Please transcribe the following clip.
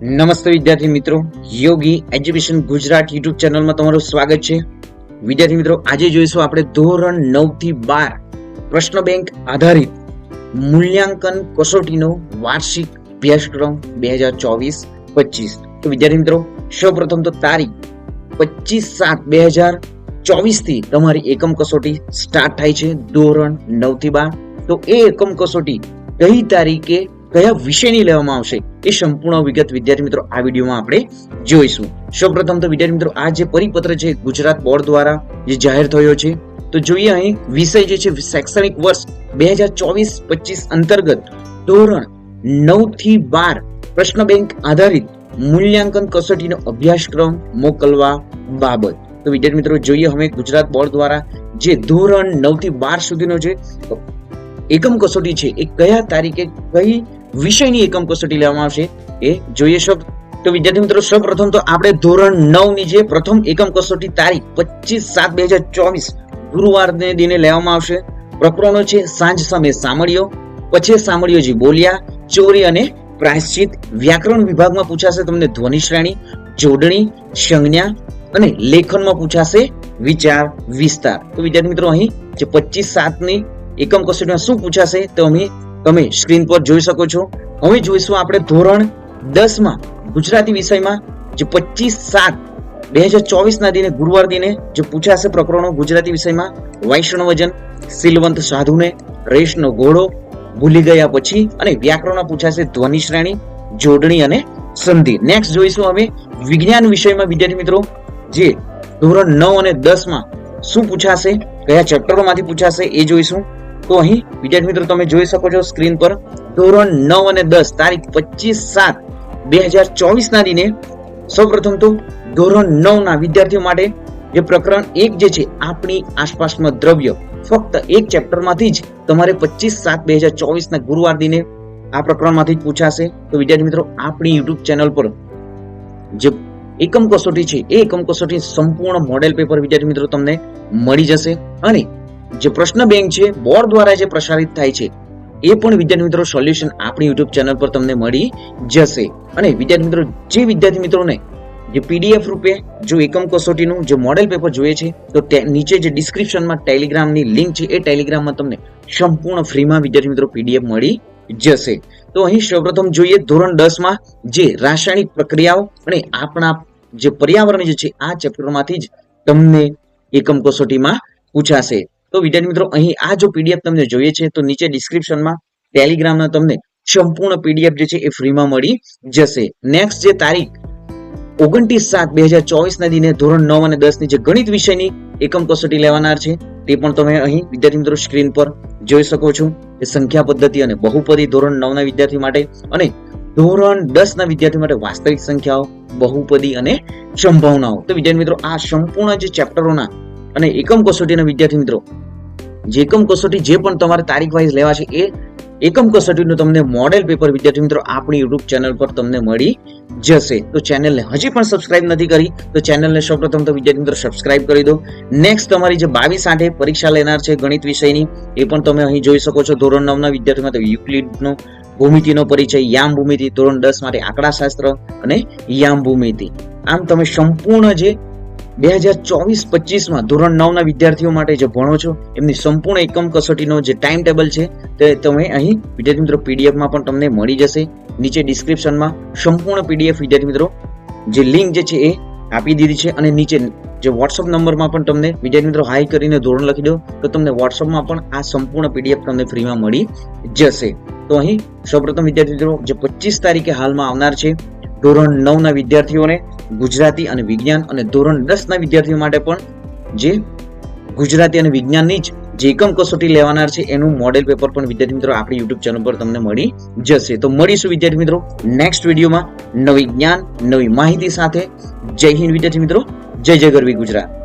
નમસ્તે વિદ્યાર્થી મિત્રો. યોગી એજ્યુકેશન ગુજરાત યુટ્યુબ ચેનલમાં તમારું સ્વાગત છે. વિદ્યાર્થી મિત્રો, આજે જોઈશું આપણે ધોરણ નવથી બાર પ્રશ્ન બેંક આધારિત મૂલ્યાંકન કસોટીનો વાર્ષિક અભ્યાસક્રમ બે હજાર ચોવીસ પચીસ. તો વિદ્યાર્થી મિત્રો, સૌપ્રથમ તો તારીખ પચીસ સાત બે હજાર ચોવીસથી તમારી એકમ કસોટી સ્ટાર્ટ થાય છે ધોરણ નવથી બાર. તો એ એકમ કસોટી કઈ તારીખે કયા વિષયની લેવામાં આવશે એ સંપૂર્ણ વિગત વિદ્યાર્થી મિત્રો આ વિડીયોમાં આપણે જોઈશું. સૌપ્રથમ તો વિદ્યાર્થી મિત્રો, આ જે પરિપત્ર છે ગુજરાત બોર્ડ દ્વારા જે જાહેર થયો છે, તો જોઈએ અહીં વિષય જે છે, શૈક્ષણિક વર્ષ બે હજાર ચોવીસ પચીસ અંતર્ગત ધોરણ નવથી બાર પ્રશ્ન બેંક આધારિત મૂલ્યાંકન કસોટીનો અભ્યાસક્રમ મોકલવા બાબત. તો વિદ્યાર્થી મિત્રો, જોઈએ હવે ગુજરાત બોર્ડ દ્વારા જે ધોરણ નવથી બાર સુધીનો જે એકમ કસોટી છે, એ કયા તારીખે કઈ વિષયની એકમ કસોટી લેવામાં આવશે. એ જોઈએ શબ્દ તો વિદ્યાર્થી મિત્રો, સૌપ્રથમ તો આપણે ધોરણ નવની જે પ્રથમ એકમ કસોટી તારીખ પચીસ સાત બે હજાર ચોવીસ ગુરુવારને દિને લેવામાં આવશે. પ્રકરણો છે સાંજ સમય સામળીઓ પછી સામળીઓ જે બોલ્યા, ચોરી અને પ્રાયશ્ચિત વ્યાકરણ વિભાગમાં પૂછાશે તમને ધ્વનિ શ્રેણી, જોડણી, સંજ્ઞા અને લેખનમાં પૂછાશે વિચાર વિસ્તાર. તો વિદ્યાર્થી મિત્રો, અહીં જે પચીસ સાતની એકમ કસોટીમાં શું પૂછાશે તો અમે તમે સ્ક્રીન પર જોઈ શકો છો. હવે જોઈશું આપણે ધોરણ દસમાં ગુજરાતી વિષયમાં જે પચીસ સાત બે હજાર ચોવીસના દિને, ગુરુવાર દિને જે પૂછાશે પ્રકરણો ગુજરાતી વિષયમાં, વૈષ્ણવ વજન સિલવંત સાધુને, રેશનો ઘોડો, ભૂલી ગયા પછી અને વ્યાકરણમાં પૂછાશે ધ્વનિ શ્રેણી, જોડણી અને સંધિ. નેક્સ્ટ જોઈશું હવે વિજ્ઞાન વિષયમાં, વિદ્યાર્થી મિત્રો, જે ધોરણ નવ અને દસમાં શું પૂછાશે, કયા ચેપ્ટરોમાંથી પૂછાશે એ જોઈશું. તો અહીં વિદ્યાર્થી મિત્રો તમે જોઈ શકો છો સ્ક્રીન પર ધોરણ નવ અને દસ, તારીખ પચીસ સાત, બે હજાર ચોવીસ ના દિને સૌપ્રથમ તો ધોરણ નવ ના વિદ્યાર્થીઓ માટે જે પ્રકરણ એક જે છે, આપણી આસપાસમાં દ્રવ્ય, ફક્ત એક ચેપ્ટરમાંથી જ તમારે પચીસ સાત, બે હજાર ચોવીસના ગુરુવાર દિને આ પ્રકરણમાંથી જ પૂછાશે. તો વિદ્યાર્થી મિત્રો, આપણી યુટ્યુબ ચેનલ પર જે એકમ કસોટી છે, એ એકમ કસોટી સંપૂર્ણ મોડેલ પેપર વિદ્યાર્થી મિત્રો તમને મળી જશે અને જે પ્રશ્ન બેંક છે, બોર્ડ દ્વારા જે પ્રસારિત થાય છે, એ પણ વિદ્યાર્થી મિત્રો સોલ્યુશન આપણી યુટ્યુબ ચેનલ પર તમને મળી જશે. અને વિદ્યાર્થી મિત્રો, જે વિદ્યાર્થી મિત્રોને જે પીડીએફ રૂપે જો એકમ કસોટીનું જે મોડેલ પેપર જોઈએ છે, તો નીચે જે ડિસ્ક્રિપ્શનમાં ટેલિગ્રામની લિંક છે, એ ટેલિગ્રામમાં તમને સંપૂર્ણ ફ્રીમાં વિદ્યાર્થી મિત્રો પીડીએફ મળી જશે. તો અહીં સૌપ્રથમ જોઈએ ધોરણ દસમાં જે રાસાયણિક પ્રક્રિયાઓ અને આપણા જે પર્યાવરણ જે છે, આ ચેપ્ટરમાંથી જ તમને એકમ કસોટીમાં પૂછાશે. તો વિદ્યાર્થી મિત્રો, અહીં આ જો પીડીએફ તમને જોઈએ છે, તો નીચે ડિસ્ક્રિપ્શનમાં ટેલિગ્રામના તમને સંપૂર્ણ પીડીએફ જે છે એ ફ્રીમાં મળી જશે. નેક્સ્ટ જે તારીખ, ઓગણત્રીસ સાત બે હજાર ચોવીસના દિને ધોરણ નવ અને દસની જે ગણિત વિષયની એકમ કસોટી લેવાનાર છે, તે પણ તમે અહીં વિદ્યાર્થી મિત્રો સ્ક્રીન પર જોઈ શકો છો. એ સંખ્યા પદ્ધતિ અને બહુપદી ધોરણ નવના વિદ્યાર્થી માટે અને ધોરણ દસ ના વિદ્યાર્થી માટે વાસ્તવિક સંખ્યાઓ, બહુપદી અને સંભાવનાઓ. તો વિદ્યાર્થી મિત્રો, આ સંપૂર્ણ જે ચેપ્ટરોના અને એકમ કસોટીના વિદ્યાર્થી મિત્રો, જે એકમ કસોટી જે પણ તમારે તારીખ વાઇઝ લેવા છે, એ એકમ કસોટીનું તમને મોડેલ પેપર વિદ્યાર્થી મિત્રો આપણી યુટ્યુબ ચેનલ પર તમને મળી જશે. તો ચેનલને હજી પણ સબસ્ક્રાઇબ નથી કરી, તો ચેનલને સૌપ્રથમ તો વિદ્યાર્થી મિત્રો સબસ્ક્રાઇબ કરી દો. નેક્સ્ટ તમારી જે બાવીસ આઠે પરીક્ષા લેનાર છે ગણિત વિષયની, એ પણ તમે અહીં જોઈ શકો છો. ધોરણ નવના વિદ્યાર્થી માટે યુક્લિડનો ભૂમિતિનો પરિચય, યામ ભૂમિતિ, ધોરણ દસ માટે આંકડાશાસ્ત્ર અને યામ ભૂમિતિ. આમ તમે સંપૂર્ણ જે બે હજાર ચોવીસ પચીસમાં ધોરણ નવના વિદ્યાર્થીઓ માટે જે ભણો છો, એમની સંપૂર્ણ એકમ કસોટીનો જે ટાઈમ ટેબલ છે, તે તમે અહીં વિદ્યાર્થી મિત્રો પીડીએફમાં પણ તમને મળી જશે. નીચે ડિસ્ક્રિપ્શનમાં સંપૂર્ણ પીડીએફ વિદ્યાર્થી મિત્રો જે લિંક જે છે એ આપી દીધી છે અને નીચે જે વોટ્સઅપ નંબરમાં પણ તમને વિદ્યાર્થી મિત્રો હાઈ કરીને ધોરણ લખી દો, તો તમને વોટ્સઅપમાં પણ આ સંપૂર્ણ પીડીએફ તમને ફ્રીમાં મળી જશે. તો અહીં સૌપ્રથમ વિદ્યાર્થી મિત્રો જે પચીસ તારીખે હાલમાં આવનાર છે, ધોરણ નવના વિદ્યાર્થીઓને ગુજરાતી અને વિજ્ઞાન અને ધોરણ દસના વિદ્યાર્થીઓ માટે પણ જે ગુજરાતી અને વિજ્ઞાનની જ જે એકમ કસોટી લેવાનાર છે, એનું મોડેલ પેપર પણ વિદ્યાર્થી મિત્રો આપણી યુટ્યુબ ચેનલ પર તમને મળી જશે. તો મળીશું વિદ્યાર્થી મિત્રો નેક્સ્ટ વિડીયોમાં નવી જ્ઞાન, નવી માહિતી સાથે. જય હિન્દ વિદ્યાર્થી મિત્રો. જય જય ગરવી ગુજરાત.